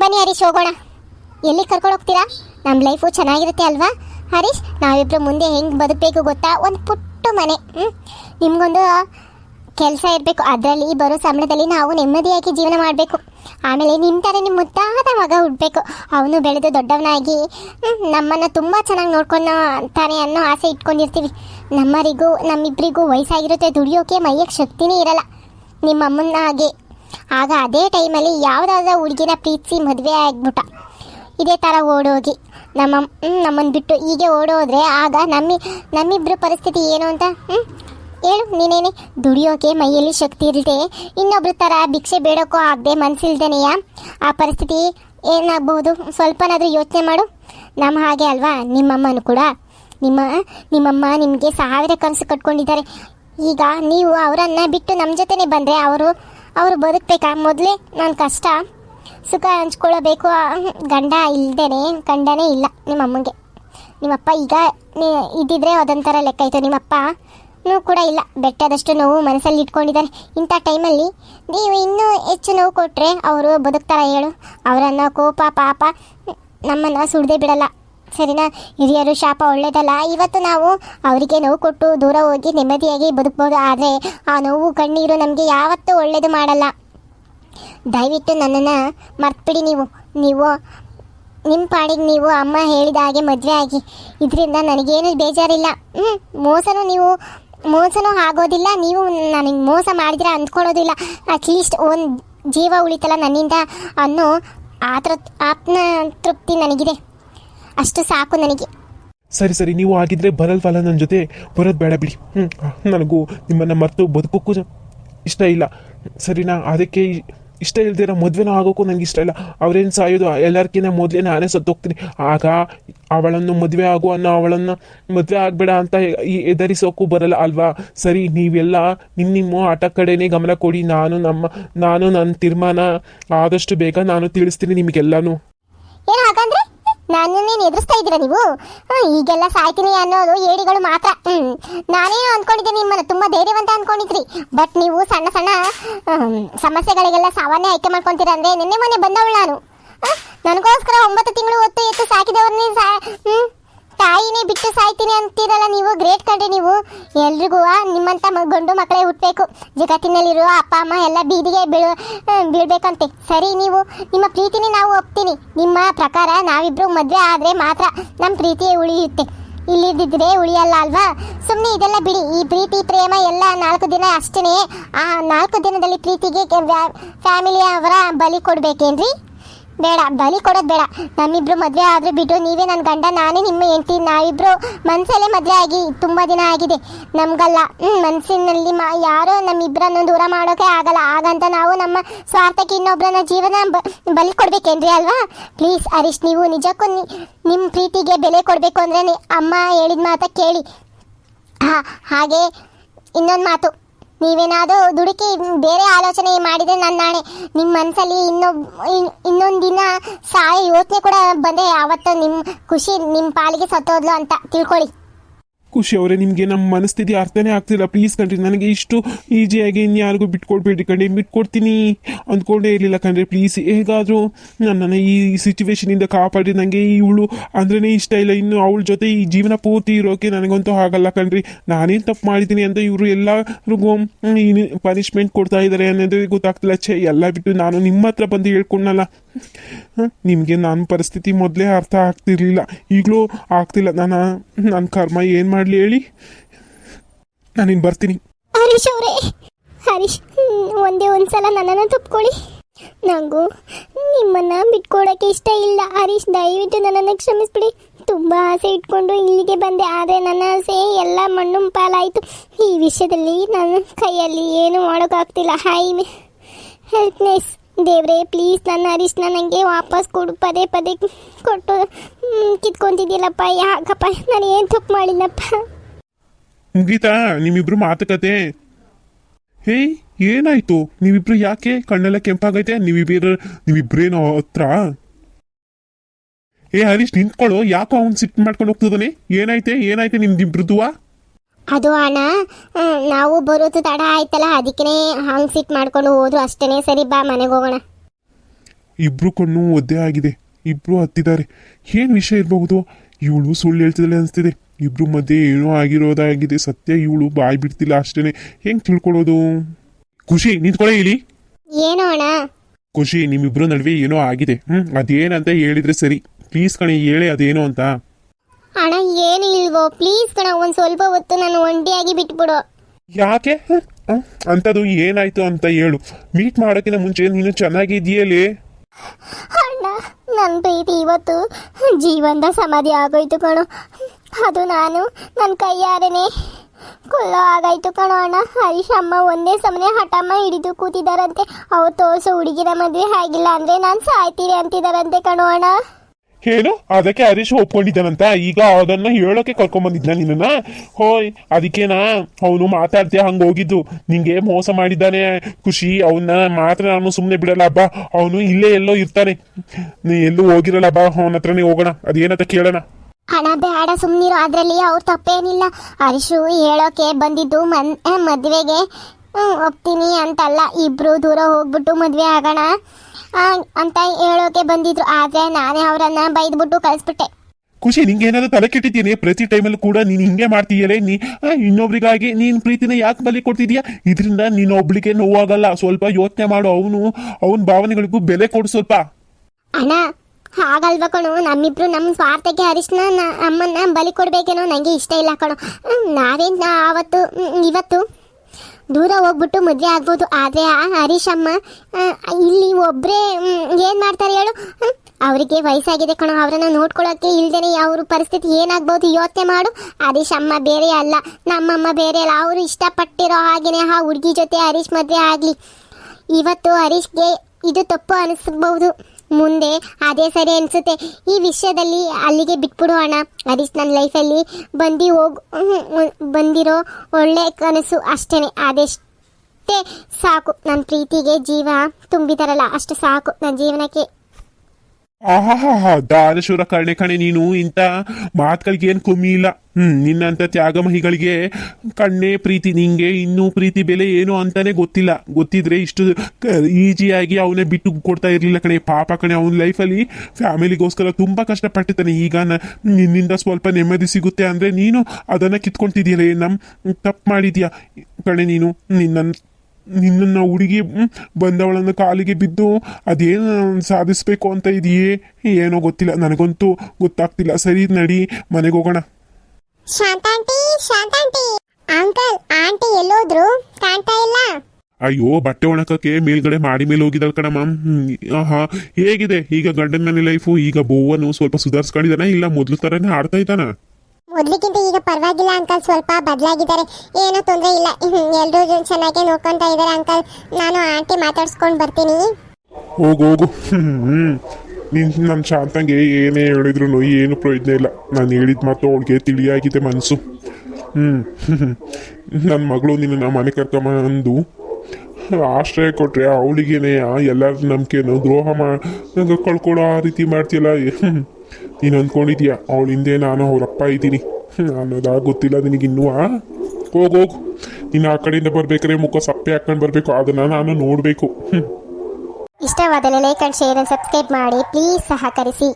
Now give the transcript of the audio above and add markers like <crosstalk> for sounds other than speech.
ಬನ್ನಿ ಹರೀಶ್, ಹೋಗೋಣ. ಎಲ್ಲಿ ಕರ್ಕೊಂಡು ಹೋಗ್ತೀರಾ? ನಮ್ಮ ಲೈಫು ಚೆನ್ನಾಗಿರುತ್ತೆ ಅಲ್ವಾ? ಹರೀಶ್ ನಾವಿಬ್ಬರು ಮುಂದೆ ಹೆಂಗೆ ಬದುಕಬೇಕು ಗೊತ್ತಾ? ಒಂದು ಪುಟ್ಟ ಮನೆ ನಿಮ್ಗೊಂದು ಕೆಲಸ ಇರಬೇಕು. ಅದರಲ್ಲಿ ಬರೋ ಸಂಬಳದಲ್ಲಿ ನಾವು ನೆಮ್ಮದಿಯಾಗಿ ಜೀವನ ಮಾಡಬೇಕು. ಆಮೇಲೆ ನಿಮ್ಮ ಥರ ನಿಮ್ಮ ಮುದ್ದಾದ ಮಗ ಹುಡ್ಬೇಕು ಅವನು ಬೆಳೆದು ದೊಡ್ಡವನಾಗಿ ನಮ್ಮನ್ನು ತುಂಬ ಚೆನ್ನಾಗಿ ನೋಡ್ಕೊಂಡು ತಾನೆ ಅನ್ನೋ ಆಸೆ ಇಟ್ಕೊಂಡಿರ್ತೀವಿ. ನಮ್ಮರಿಗೂ ನಮ್ಮಿಬ್ಬರಿಗೂ ವಯಸ್ಸಾಗಿರುತ್ತೆ. ದುಡಿಯೋಕೆ ಮೈಯಕ್ಕೆ ಶಕ್ತಿನೇ ಇರಲ್ಲ. ನಿಮ್ಮ ಅಮ್ಮನ ಹಾಗೆ. ಆಗ ಅದೇ ಟೈಮಲ್ಲಿ ಯಾವುದಾದ್ರೂ ಹುಡುಗಿನ ಪ್ರೀತಿಸಿ ಮದುವೆ ಆಗ್ಬಿಟ್ಟ. ಇದೇ ಥರ ಓಡೋಗಿ. ನಮ್ಮ ನಮ್ಮನ್ನು ಬಿಟ್ಟು ಹೀಗೆ ಓಡೋದ್ರೆ ಆಗ ನಮ್ಮಿ ನಮ್ಮಿಬ್ಬರ ಪರಿಸ್ಥಿತಿ ಏನು ಅಂತ ಹ್ಞೂ ಹೇಳು ನೀನೇನೆ. ದುಡಿಯೋಕೆ ಮೈಯಲ್ಲಿ ಶಕ್ತಿ ಇಲ್ಲದೆ ಇನ್ನೊಬ್ರ ಥರ ಭಿಕ್ಷೆ ಬೇಡೋಕ್ಕೂ ಆಗದೆ ಮನಸ್ಸಿಲ್ದೇನೆಯ ಆ ಪರಿಸ್ಥಿತಿ ಏನಾಗ್ಬೋದು ಸ್ವಲ್ಪನಾದರೂ ಯೋಚನೆ ಮಾಡು. ನಮ್ಮ ಹಾಗೆ ಅಲ್ವಾ? ನಿಮ್ಮಮ್ಮನೂ ಕೂಡ. ನಿಮ್ಮ, ನಿಮ್ಮಮ್ಮ ನಿಮಗೆ ಸಾವಿರ ಕನಸು ಕಟ್ಕೊಂಡಿದ್ದಾರೆ. ಈಗ ನೀವು ಅವರನ್ನು ಬಿಟ್ಟು ನಮ್ಮ ಜೊತೆನೇ ಬಂದರೆ ಅವರು ಅವರು ಬದುಕಬೇಕಾ? ಮೊದಲೇ ನನ್ನ ಕಷ್ಟ. ಸುಖ ಹಂಚ್ಕೊಳ್ಳಬೇಕು. ಗಂಡ ಇಲ್ದೇನೆ ಗಂಡನೇ ಇಲ್ಲ ನಿಮ್ಮ ಅಮ್ಮಂಗೆ ನಿಮ್ಮಪ್ಪ ಈಗ ಇದ್ದಿದ್ರೆ ಅದೊಂಥರ ಲೆಕ್ಕ ಆಯಿತು ನಿಮ್ಮಪ್ಪ ಕೂಡ ಇಲ್ಲ. ಬೆಟ್ಟದಷ್ಟು ನೋವು ಮನಸ್ಸಲ್ಲಿ ಇಟ್ಕೊಂಡಿದ್ದಾರೆ ಇಂಥ ಟೈಮಲ್ಲಿ ನೀವು ಇನ್ನೂ ಹೆಚ್ಚು ನೋವು ಕೊಟ್ಟರೆ ಅವರು ಬದುಕ್ತಾರ ಹೇಳು? ಅವರನ್ನ ಕೋಪ, ಪಾಪ ನಮ್ಮನ್ನು ಸುಡದೆ ಬಿಡಲ್ಲ. ಸರಿನಾ? ಹಿರಿಯರು ಶಾಪ ಒಳ್ಳೇದಲ್ಲ. ಇವತ್ತು ನಾವು ಅವರಿಗೆ ನೋವು ಕೊಟ್ಟು ದೂರ ಹೋಗಿ ನೆಮ್ಮದಿಯಾಗಿ ಬದುಕ್ಬೋದು. ಆದರೆ ಆ ನೋವು ಕಣ್ಣೀರು ನಮಗೆ ಯಾವತ್ತೂ ಒಳ್ಳೇದು ಮಾಡಲ್ಲ. ದಯವಿಟ್ಟು ನನ್ನನ್ನು ಮರ್ತ್ಬಿಡಿ ನೀವು. ನೀವು ನಿಮ್ಮ ಪಾಡಿಗೆ ನೀವು ಅಮ್ಮ ಹೇಳಿದ ಹಾಗೆ ಮದುವೆ ಆಗಿ. ಇದರಿಂದ ನನಗೇನು ಬೇಜಾರಿಲ್ಲ. ಹ್ಞೂ ಮೋಸನೂ ನೀವು, ಮೋಸನೂ ಆಗೋದಿಲ್ಲ. ನೀವು ನನಗೆ ಮೋಸ ಮಾಡಿದ್ರೆ ಅಂದ್ಕೊಳ್ಳೋದಿಲ್ಲ. ಅಟ್ಲೀಸ್ಟ್ ಒಂದು ಜೀವ ಉಳಿತಲ್ಲ ನನ್ನಿಂದ ಅನ್ನೋ ಆತೃ ಆತ್ಮ ತೃಪ್ತಿ ನನಗಿದೆ. ಅಷ್ಟು ಸಾಕು ನನಗೆ. ಸರಿ ಸರಿ ನೀವು ಆಗಿದ್ರೆ ಬರಲ್ವಲ್ಲ ನನ್ನ ಜೊತೆ ಬರೋದು ಬೇಡ ಬಿಡಿ. ಹ್ಞೂ ನನಗೂ ನಿಮ್ಮನ್ನು ಮರೆತು ಬದುಕೋಕ್ಕೂ ಇಷ್ಟ ಇಲ್ಲ. ಸರಿನಾ ಅದಕ್ಕೆ ಇಷ್ಟ ಇಲ್ದಿರ ಮದುವೆನೂ ಆಗೋಕ್ಕೂ ನನಗೆ ಇಷ್ಟ ಇಲ್ಲ. ಅವ್ರೇನು ಸಾಯೋದು ಎಲ್ಲರಿಗಿಂತ ಮೊದಲೇ ನಾನೇ ಸತ್ತೋಗ್ತೀನಿ. ಆಗ ಅವಳನ್ನು ಮದುವೆ ಆಗು ಅನ್ನೋ ಅವಳನ್ನು ಮದುವೆ ಆಗಬೇಡ ಅಂತ ಈ ಎದರಿಸೋಕ್ಕೂ ಬರಲ್ಲ ಅಲ್ವಾ? ಸರಿ ನೀವೆಲ್ಲ ನಿಮ್ಮ ನಿಮ್ಮ ಆಟ ಕಡೆನೇ ಗಮನ ಕೊಡಿ. ನಾನು ನಮ್ಮ ನಾನು ನನ್ನ ತೀರ್ಮಾನ ಆದಷ್ಟು ಬೇಗ ನಾನು ತಿಳಿಸ್ತೀನಿ ನಿಮಗೆಲ್ಲನೂ. ಏನಾಗಂದ್ರೆ ಹಾಗಂದ್ರೆ? ನನ್ನನ್ನೇನು ಎದುರಿಸ್ತಾ ಇದ್ದೀರಾ ನೀವು? ಈಗೆಲ್ಲ ಸಾಯ್ತೀನಿ ಅನ್ನೋದು ಏಡಿಗಳು ಮಾತ್ರ. ಹ್ಮ್, ನಾನೇನು ಅನ್ಕೊಂಡಿದ್ದೆ ನಿಮ್ಮನ್ನು, ತುಂಬ ಧೈರ್ಯವಂತ ಅನ್ಕೊಂಡಿದ್ರಿ. ಬಟ್ ನೀವು ಸಣ್ಣ ಸಣ್ಣ ಸಮಸ್ಯೆಗಳಿಗೆಲ್ಲ ಸಾವನ್ನೇ ಆಯ್ಕೆ ಮಾಡ್ಕೊಂತೀರ ಅಂದ್ರೆ ನಿನ್ನೆ ಮೊನ್ನೆ ಬಂದವಳು ನಾನು. ನನಗೋಸ್ಕರ ಒಂಬತ್ತು ತಿಂಗಳು ಹೊತ್ತು ಎತ್ತು ಸಾಕಿದವ್ರನ್ನೇ ಸಾ ಹ್ಮ್ ತಾಯಿನೇ ಬಿಟ್ಟು ಸಾಯ್ತೀನಿ ಅಂತೀರಲ್ಲ ನೀವು? ಗ್ರೇಟ್ ಕಂಡ್ರಿ ನೀವು. ಎಲ್ರಿಗೂ ನಿಮ್ಮಂಥ ಮ- ಗಂಡು ಮಕ್ಕಳೇ ಹುಟ್ಟಬೇಕು ಜಗತ್ತಿನಲ್ಲಿರುವ ಅಪ್ಪ, ಅಮ್ಮ ಎಲ್ಲ ಬೀದಿಗೆ ಬೀಳು ಬೀಳ್ಬೇಕಂತೆ. ಸರಿ ನೀವು, ನಿಮ್ಮ ಪ್ರೀತಿನೇ ನಾವು ಒಪ್ತೀನಿ. ನಿಮ್ಮ ಪ್ರಕಾರ ನಾವಿಬ್ರು ಮದುವೆ ಆದರೆ ಮಾತ್ರ ನಮ್ಮ ಪ್ರೀತಿ ಉಳಿಯುತ್ತೆ. ಇಲ್ಲಿದ್ದಿದ್ರೆ ಉಳಿಯಲ್ಲ ಅಲ್ವಾ? ಸುಮ್ಮನೆ ಇದೆಲ್ಲ ಬಿಡಿ. ಈ ಪ್ರೀತಿ, ಪ್ರೇಮ ಎಲ್ಲ ನಾಲ್ಕು ದಿನ ಅಷ್ಟೇ ಆ ನಾಲ್ಕು ದಿನದಲ್ಲಿ ಪ್ರೀತಿಗೆ ಫ್ಯಾಮಿಲಿ ಅವರ ಬಲಿ ಕೊಡ್ಬೇಕೇನ್ರಿ? ಬೇಡ, ಬಲಿ ಕೊಡೋದು ಬೇಡ. ನಮ್ಮಿಬ್ರು ಮದುವೆ ಆದರೂ ಬಿಟ್ಟು ನೀವೇ ನನ್ನ ಗಂಡ, ನಾನೇ ನಿಮ್ಮ ಹೆಂಡತಿ. ನಾವಿಬ್ರು ಮನಸ್ಸಲ್ಲೇ ಮದುವೆ ಆಗಿ ತುಂಬ ದಿನ ಆಗಿದೆ. ನಮಗಲ್ಲ ಮನಸ್ಸಿನಲ್ಲಿ ಮಾ, ಯಾರೋ ನಮ್ಮಿಬ್ಬರನ್ನು ದೂರ ಮಾಡೋಕೆ ಆಗಲ್ಲ. ಹಾಗಂತ ನಾವು ನಮ್ಮ ಸ್ವಾರ್ಥಕ್ಕೆ ಇನ್ನೊಬ್ಬರನ್ನ ಜೀವನ ಬಲಿ ಕೊಡ್ಬೇಕೇನ್ರಿ ಅಲ್ವಾ? ಪ್ಲೀಸ್ ಹರೀಶ್, ನೀವು ನಿಜಕ್ಕೂ ನಿಮ್ಮ ಪ್ರೀತಿಗೆ ಬೆಲೆ ಕೊಡಬೇಕು ಅಂದರೆ ಅಮ್ಮ ಹೇಳಿದ ಮಾತ ಕೇಳಿ. ಹಾಗೆ ಇನ್ನೊಂದು ಮಾತು. ನೀವೇನಾದರೂ ದುಡುಕಿ ಬೇರೆ ಆಲೋಚನೆ ಮಾಡಿದರೆ ನನ್ನ ನಾಳೆ ನಿಮ್ಮ ಮನಸ್ಸಲ್ಲಿ ಇನ್ನೊಬ್ ಇನ್ನೊಂದು ದಿನ ಸಾಯ ಯೋಚನೆ ಕೂಡ ಬಂದೆ ಆವತ್ತು ನಿಮ್ಮ ಖುಷಿ ನಿಮ್ಮ ಪಾಲಿಗೆ ಸತ್ತೋದ್ಲು ಅಂತ ತಿಳ್ಕೊಳ್ಳಿ. ಖುಷಿ ಅವರೇ, ನಿಮಗೆ ನಮ್ಮ ಮನಸ್ಥಿತಿ ಅರ್ಥನೇ ಆಗ್ತಿಲ್ಲ. ಪ್ಲೀಸ್ ಕಣ್ರಿ ನನಗೆ ಇಷ್ಟು ಈಸಿಯಾಗಿ ಇನ್ಯಾರಿಗೂ ಬಿಟ್ಕೊಡ್ಬೇಡಿ ಕಣ್ರಿ. ಬಿಟ್ಕೊಡ್ತೀನಿ ಅಂದ್ಕೊಂಡೇ ಇರಲಿಲ್ಲ ಕಣ್ರಿ. ಪ್ಲೀಸ್ ಹೇಗಾದರೂ ನನ್ನನ್ನು ಈ ಸಿಚುವೇಶನಿಂದ ಕಾಪಾಡಿ ನನಗೆ ಇವಳು ಅಂದ್ರೇ ಇಷ್ಟ ಇಲ್ಲ. ಇನ್ನು ಅವಳ ಜೊತೆ ಈ ಜೀವನ ಪೂರ್ತಿ ಇರೋಕೆ ನನಗಂತೂ ಆಗಲ್ಲ ಕಣ್ರಿ. ನಾನೇನು ತಪ್ಪು ಮಾಡಿದ್ದೀನಿ ಅಂತ ಇವರು ಎಲ್ಲರಿಗೂ ಪನಿಷ್ಮೆಂಟ್ ಕೊಡ್ತಾ ಇದ್ದಾರೆ ಅನ್ನೋದು ಗೊತ್ತಾಗ್ತಿಲ್ಲ. ಛೇ, ಎಲ್ಲ ಬಿಟ್ಟು ನಾನು ನಿಮ್ಮ ಹತ್ರ ಬಂದು ಹೇಳ್ಕೊಂಡಲ್ಲ. ನಿಮಗೆ ನನ್ನ ಪರಿಸ್ಥಿತಿ ಮೊದಲೇ ಅರ್ಥ ಆಗ್ತಿರ್ಲಿಲ್ಲ. ಈಗಲೂ ಆಗ್ತಿಲ್ಲ. ನಾನು ನನ್ನ ಕರ್ಮ ಏನು ಮಾಡಲಿ ಹೇಳಿ. ನಾನಿನ್ನು ಬರ್ತೀನಿ. ಹರೀಶ್ ಅವರೇ, ಹರೀಶ್ ಒಂದೇ ಒಂದ್ಸಲ ನನ್ನನ್ನು ತಪ್ಕೊಳ್ಳಿ ನನಗೂ ನಿಮ್ಮನ್ನ ಬಿಟ್ಕೊಡೋಕ್ಕೆ ಇಷ್ಟ ಇಲ್ಲ. ಹರೀಶ್, ದಯವಿಟ್ಟು ನನ್ನನ್ನು ಕ್ಷಮಿಸ್ಬಿಡಿ. ತುಂಬ ಆಸೆ ಇಟ್ಕೊಂಡು ಇಲ್ಲಿಗೆ ಬಂದೆ, ಆದರೆ ನನ್ನ ಆಸೆ ಎಲ್ಲ ಮಣ್ಣು ಪಾಲಾಯಿತು. ಈ ವಿಷಯದಲ್ಲಿ ನನ್ನ ಕೈಯಲ್ಲಿ ಏನು ಮಾಡೋಕ್ಕಾಗ್ತಿಲ್ಲ. ಹೈ ಹೆಲ್ಪ್ನೆಸ್ ದೇವ್ರೆ ಪ್ಲೀಸ್ ನನ್ನ ಹರೀಶ್ನ ನನಗೆ ವಾಪಸ್ ಕೊಡು. ಪದೇ ಪದೇ ಕೊಟ್ಟು ಕಿತ್ಕೊಂತಿದ್ದೀಲಪ್ಪ. ಯಾಕಪ್ಪ? ನಾನು ಏನು ತಪ್ಪು ಮಾಡಿಲ್ಲಪ್ಪ? ಮುಗೀತಾ, ನಿಮ್ಮಿಬ್ರು ಮಾತುಕತೆ? ಹೇ, ಏನಾಯ್ತು? ನೀವಿಬ್ರು ಯಾಕೆ ಕಣ್ಣೆಲ್ಲ ಕೆಂಪಾಗೈತೆ? ನೀವಿಬ್ರು, ನೀವಿಬ್ರೇನೋ ಹತ್ರ? ಏ, ಹರೀಶ್, ನಿಂತ್ಕೊಳ್ಳೋ. ಯಾಕೋ ಅವ್ನು ಸಿಟ್ಟು ಮಾಡ್ಕೊಂಡು ಹೋಗ್ತದಾನೆ? ಏನಾಯ್ತೆ? ಏನಾಯ್ತೆ ನಿಮ್ದಿಬ್ರದುವಾ ಅದು ಅಣ್ಣ ನಾವು ಬರೋದು ತಡ ಆಯ್ತಲ್ಲ ಅದಕ್ಕೆ ಹಂಗ್ ಸಿಟ್ ಮಾಡ್ಕೊಂಡು ಹೋದ್ರು. ಅಷ್ಟೇ ಸರಿ ಬಾ ಮನೆಗೆ ಹೋಗೋಣ. ಇಬ್ರು ಕಣ್ಣು ಒದ್ದೆ ಆಗಿದೆ. ಇಬ್ರು ಹತ್ತಿದ್ದಾರೆ. ಏನ್ ವಿಷಯ ಇರಬಹುದು? ಇವಳು ಸುಳ್ಳು ಹೇಳ್ತಿದ್ದಾಳೆ ಅನಿಸ್ತಿದೆ. ಇಬ್ರು ಮಧ್ಯೆ ಏನೋ ಆಗಿರೋದಾಗಿದೆ. ಸತ್ಯ ಇವಳು ಬಾಯ್ ಬಿಡ್ತಿಲ್ಲ ಅಷ್ಟೇನೆ. ಹೆಂಗ್ ತಿಳ್ಕೊಳೋದು ಖುಷಿ ನಿಂತ್ಕೊಳ್ಳೆ ಇಲ್ಲಿ. ಏನೋ ಅಣ್ಣ? ಖುಷಿ ನಿಮ್ಮಿಬ್ರು ನಡುವೆ ಏನೋ ಆಗಿದೆ. ಹ್ಮ್ ಅದೇನಂತ ಹೇಳಿದ್ರೆ ಸರಿ. ಪ್ಲೀಸ್ ಕಣೆ ಹೇಳಿ ಅದೇನೋ ಅಂತ. ಅಣ್ಣ ಏನು ಇಲ್ವೋ? ಪ್ಲೀಸ್ ಕಣ ಒಂದು ಸ್ವಲ್ಪ ಹೊತ್ತು ನಾನು ಒಂಟಿಯಾಗಿ ಬಿಟ್ಬಿಡು. ಯಾಕೆ? ಅಂತದು ಏನಾಯ್ತು ಅಂತ ಹೇಳು. ಮೀಟ್ ಮಾಡೋಕ್ಕಿಂತ ಮುಂಚೆ ನೀನು ಚೆನ್ನಾಗಿದೆಯಲ್ಲೇ ಅಣ್ಣ ನನ್ನ ಪ್ರೀತಿ ಇವತ್ತು ಜೀವನದ ಸಮಾಧಿ ಆಗೋಯ್ತು ಕಣೋ. ಅದು ನಾನು ನನ್ನ ಕೈಯಾರನೇ ಕೊಲ್ಲೋ ಆಗಾಯ್ತು ಕಣೋ ಅಣ್ಣ. ಹರೀಶ್ ಅಮ್ಮ ಒಂದೇ ಸಮನೆ ಹಠಮ್ಮ ಹಿಡಿದು ಕೂತಿದಾರಂತೆ ಅವ್ರು ತೋರಿಸೋ ಹುಡುಗಿನ ಮದುವೆ ಆಗಿಲ್ಲ ಅಂದ್ರೆ ನಾನು ಸಾಯ್ತೀರಿ ಅಂತಿದಾರಂತೆ ಕಣೋ ಅಣ್ಣ. ಏನು ಅದಕ್ಕೆ ಹರೀಶ್ ಒಪ್ಕೊಂಡಿದ್ದಾನಂತ. ಈಗ ಅದನ್ನ ಹೇಳೋಕೆ ಕರ್ಕೊಂಬಂದಿದ್ನ ನಿನ್ನ ಹೋಯ್, ಅದಕ್ಕೇನಾ? ಅವನು ಮಾತಾಡ್ತೀಯ, ಹಂಗ ಹೋಗಿದ್ದು. ನಿಂಗೆ ಮೋಸ ಮಾಡಿದ್ದಾನೆ. ಖುಷಿ, ಅವನ್ನ ಮಾತ್ರ ನಾನು ಸುಮ್ಮನೆ ಬಿಡಲ್ಲ ಹಬ್ಬ ಅವನು ಇಲ್ಲೇ ಎಲ್ಲೋ ಇರ್ತಾನೆ. ನೀ ಎಲ್ಲೂ ಹೋಗಿರಲ್ಲ ಹಬ್ಬ ಅವನ ಹತ್ರನೇ ಹೋಗೋಣ. ಅದೇನಂತ ಕೇಳೋಣ. ಹಣ ಬೇಡ ಸುಮ್ಮನಿರು ಅದರಲ್ಲಿ ಅವ್ರು ತಪ್ಪೇನಿಲ್ಲ. ಅರಿಶು ಹೇಳೋಕೆ ಬಂದಿದ್ದು ಮದ್ವೆಗೆ. ಹ್ಮ್, ಒಪ್ತೀನಿ ಅಂತಲ್ಲ. ಇಬ್ರು ದೂರ ಹೋಗ್ಬಿಟ್ಟು ಮದ್ವೆ ಆಗೋಣ. ಅಂತ ಹೇಳೋಕೆ ಬಂದಿದ್ರು. ಆದ್ರೆ ನಾನೇ ಅವರನ್ನ ಬೈದ್ಬಿಟ್ಟು ಕಳಿಸ್ಬಿಟ್ಟೆ. ಖುಷಿ ನಿಂಗೆ ಏನಾದ್ರು ತಲೆ ಕೆಟ್ಟಿದ್ದೀನಿ ಪ್ರತಿ ಟೈಮಲ್ಲಿ ಕೂಡ ನೀನು ಹಿಂಗೆ ಮಾಡ್ತೀಯಲೇ? ನೀ ಇನ್ನೊಬ್ರಿಗಾಗಿ ನೀನ್ ಪ್ರೀತಿನ ಯಾಕೆ ಬಲಿ ಕೊಡ್ತಿದ್ಯಾ ಇದರಿಂದ ನೀನು ಒಬ್ಳಿಗೆ ನೋವಾಗಲ್ಲ. ಸ್ವಲ್ಪ ಯೋಚನೆ ಮಾಡು. ಅವನು ಅವನ ಭಾವನೆಗಳಿಗೂ ಬೆಲೆ ಕೊಡು ಸ್ವಲ್ಪ. ಅಣ್ಣ ಹಾಗಲ್ವಾ ಕಣು? ನಮ್ಮಿಬ್ರು ನಮ್ಮ ಸ್ವಾರ್ಥಕ್ಕೆ ಹರೀಶ್ನ ಅಮ್ಮನ್ನ ಬಲಿ ಕೊಡ್ಬೇಕೇನೋ ನಂಗೆ ಇಷ್ಟ ಇಲ್ಲ ಕಣೋ. ನಾವೇನು ಆವತ್ತು ಇವತ್ತು? ದೂರ ಹೋಗ್ಬಿಟ್ಟು ಮದುವೆ ಆಗ್ಬೋದು. ಆದರೆ ಆ ಅಮ್ಮ ಇಲ್ಲಿ ಒಬ್ಬರೇ ಏನು ಮಾಡ್ತಾರೆ ಹೇಳು? ಅವರಿಗೆ ವಯಸ್ಸಾಗಿದೆ ಕಣೋ, ಅವರನ್ನ ನೋಡ್ಕೊಳ್ಳೋಕ್ಕೆ ಇಲ್ದೇನೆ ಅವ್ರ ಪರಿಸ್ಥಿತಿ ಏನಾಗ್ಬೋದು ಯೋಚನೆ ಮಾಡು. ಹರೀಶ್ ಅಮ್ಮ ಬೇರೆ ಅಲ್ಲ, ನಮ್ಮಮ್ಮ ಬೇರೆ ಅಲ್ಲ, ಅವರು ಇಷ್ಟಪಟ್ಟಿರೋ ಹಾಗೆಯೇ ಆ ಹುಡುಗಿ ಜೊತೆ ಹರೀಶ್ ಮದುವೆ ಆಗಲಿ. ಇವತ್ತು ಹರೀಶ್ಗೆ ಇದು ತಪ್ಪು ಅನಿಸ್ಬಹುದು ಮುಂದೆ ಅದೇ ಸರಿ ಅನಿಸುತ್ತೆ. ಈ ವಿಷಯದಲ್ಲಿ ಅಲ್ಲಿಗೆ ಬಿಟ್ಬಿಡು ಅಣ್ಣ. ಹರೀಶ್ ನನ್ನ ಲೈಫಲ್ಲಿ ಬಂದು ಹೋಗ್ ಬಂದಿರೋ ಒಳ್ಳೆ ಕನಸು ಅಷ್ಟೇ ಅದೆಷ್ಟೇ ಸಾಕು. ನನ್ನ ಪ್ರೀತಿಗೆ ಜೀವ ತುಂಬಿದಾರಲ್ಲ, ಅಷ್ಟು ಸಾಕು. ನನ್ನ ಜೀವನಕ್ಕೆ ಆಹಾ ದಾನಶೂರ ಕರ್ಣೆ ಕಣೆ, ನೀನು ಇಂಥ ಮಾತುಗಳಿಗೆ ಏನು ಕಮ್ಮಿ ಇಲ್ಲ. ಹ್ಮ್ ನಿನ್ನಂತ ತ್ಯಾಗಮಹಿಗಳಿಗೆ ಕಣ್ಣೆ ಪ್ರೀತಿ, ನಿಂಗೆ ಇನ್ನೂ ಪ್ರೀತಿ, ಬೆಲೆ ಏನು ಅಂತಾನೆ ಗೊತ್ತಿಲ್ಲ. ಗೊತ್ತಿದ್ರೆ ಇಷ್ಟು ಈಜಿಯಾಗಿ ಅವನೇ ಬಿಟ್ಟು ಕೊಡ್ತಾ ಇರ್ಲಿಲ್ಲ ಕಣೆ. ಪಾಪ ಕಣೆ, ಅವನ ಲೈಫಲ್ಲಿ ಫ್ಯಾಮಿಲಿಗೋಸ್ಕರ ತುಂಬಾ ಕಷ್ಟಪಟ್ಟಿದ್ದಾನೆ. ಈಗ ನಿನ್ನಿಂದ ಸ್ವಲ್ಪ ನೆಮ್ಮದಿ ಸಿಗುತ್ತೆ ಅಂದ್ರೆ ನೀನು ಅದನ್ನ ಕಿತ್ಕೊಂತಿದ್ಯಲ್ಲ ನಮ್, ತಪ್ಪು ಮಾಡಿದ್ಯಾ ಕಣೆ ನೀನು? ನಿನ್ನ ನಿನ್ನನ್ನು ಹುಡುಗಿ ಬಂದವಳನ್ನು ಕಾಲಿಗೆ ಬಿದ್ದು ಅದೇನು ಸಾಧಿಸಬೇಕು ಅಂತ ಇದೆಯೇ? ಏನೋ ಗೊತ್ತಿಲ್ಲ ನನಗಂತೂ ಗೊತ್ತಾಗ್ತಿಲ್ಲ. ಸರಿ ನಡಿ ಮನೆಗೆ ಹೋಗೋಣ. ಶಾಂತಾಂಟಿ ಶಾಂತಾಂಟಿ ಅಂಕಲ್ ಆಂಟಿ ಎಲ್ಲೋದ್ರು? ಕಾಣ್ತಾ ಇಲ್ಲ? ಅಯ್ಯೋ ಬಟ್ಟೆ ಒಣಕಕ್ಕೆ ಮೇಲ್ಗಡೆ ಮಾಡಿ ಮೇಲೆ ಹೋಗಿದ್ದಾಳೆ ಕಣಮ್ಮ. ಆಹಾ ಹೇಗಿದೆ? ಈಗ ಗಂಡನ ಮನೆ ಲೈಫು ಈಗ ಬೋವನ್ನು ಸ್ವಲ್ಪ ಸುಧಾರಿಸ್ಕೊಂಡಿದ್ದಾನೆ ಇಲ್ಲ ಮೊದಲು ತರನೇ ಆಡ್ತಾ ಇದ್ದಾನ? ಮೊದ್ಲಿಗಿಂತ ಈಗ ಪರವಾಗಿಲ್ಲ ಅಂಕಲ್ ಸ್ವಲ್ಪ ಬದಲಾಗಿದ್ದಾರೆ. ಏನೋ ತೊಂದರೆ ಇಲ್ಲ. <laughs> ಎಲ್ಲರೂ ಚೆನ್ನಾಗಿ ನೋಡ್ಕೊಂತಾ ಇದ್ದಾರೆ ಅಂಕಲ್ ನಾನು ಆಂಟಿ ಮಾತಾಡ್ಸ್ಕೊಂಡು ಬರ್ತೀನಿ. ಹೋಗು ಹೋಗು. ನೀನು ನೀನ್ ನನ್ನ ಶಾಂತಂಗೆ ಏನೇ ಹೇಳಿದ್ರು ಏನು ಪ್ರಯೋಜನ ಇಲ್ಲ. ನಾನು ಹೇಳಿದ ಮಾತು ಅವಳಿಗೆ ತಿಳಿಯಾಗಿದೆ ಮನಸ್ಸು ಹ್ಞೂ <laughs> ನನ್ನ ಮಗಳು ನಿನ್ನ ಮನೆ ಕರ್ಕೊಂಬಂದು ಆಶ್ರಯ ಕೊಟ್ರೆ ಅವಳಿಗೇನೆ ಎಲ್ಲರ ನಂಬಿಕೆನೂ ದ್ರೋಹ ಮಾ ಕಳ್ಕೊಳ್ಳೋ ಆ ರೀತಿ ಮಾಡ್ತೀಯಲ್ಲ? ಹ್ಮ್. <laughs> ನೀನು ಅಂದ್ಕೊಂಡಿದ್ಯಾ? ಅವಳ ಹಿಂದೆ ನಾನು ಅವರಪ್ಪ ಇದ್ದೀನಿ. ಅನ್ನೋದಾ ಗೊತ್ತಿಲ್ಲ ನಿನಗಿನ್ನೂ ಹೋಗು ಹೋಗು. ನೀನು ಆ ಕಡೆಯಿಂದ ಬರ್ಬೇಕಾದ್ರೆ ಮುಖ ಸಪ್ಪೆ ಹಾಕೊಂಡು ಬರಬೇಕು. ಅದನ್ನ ನಾನು ನೋಡಬೇಕು. ಇಷ್ಟವಾದಲ್ಲಿ like and share and subscribe ಮಾಡಿ. ಪ್ಲೀಸ್ ಸಹಕರಿಸಿ.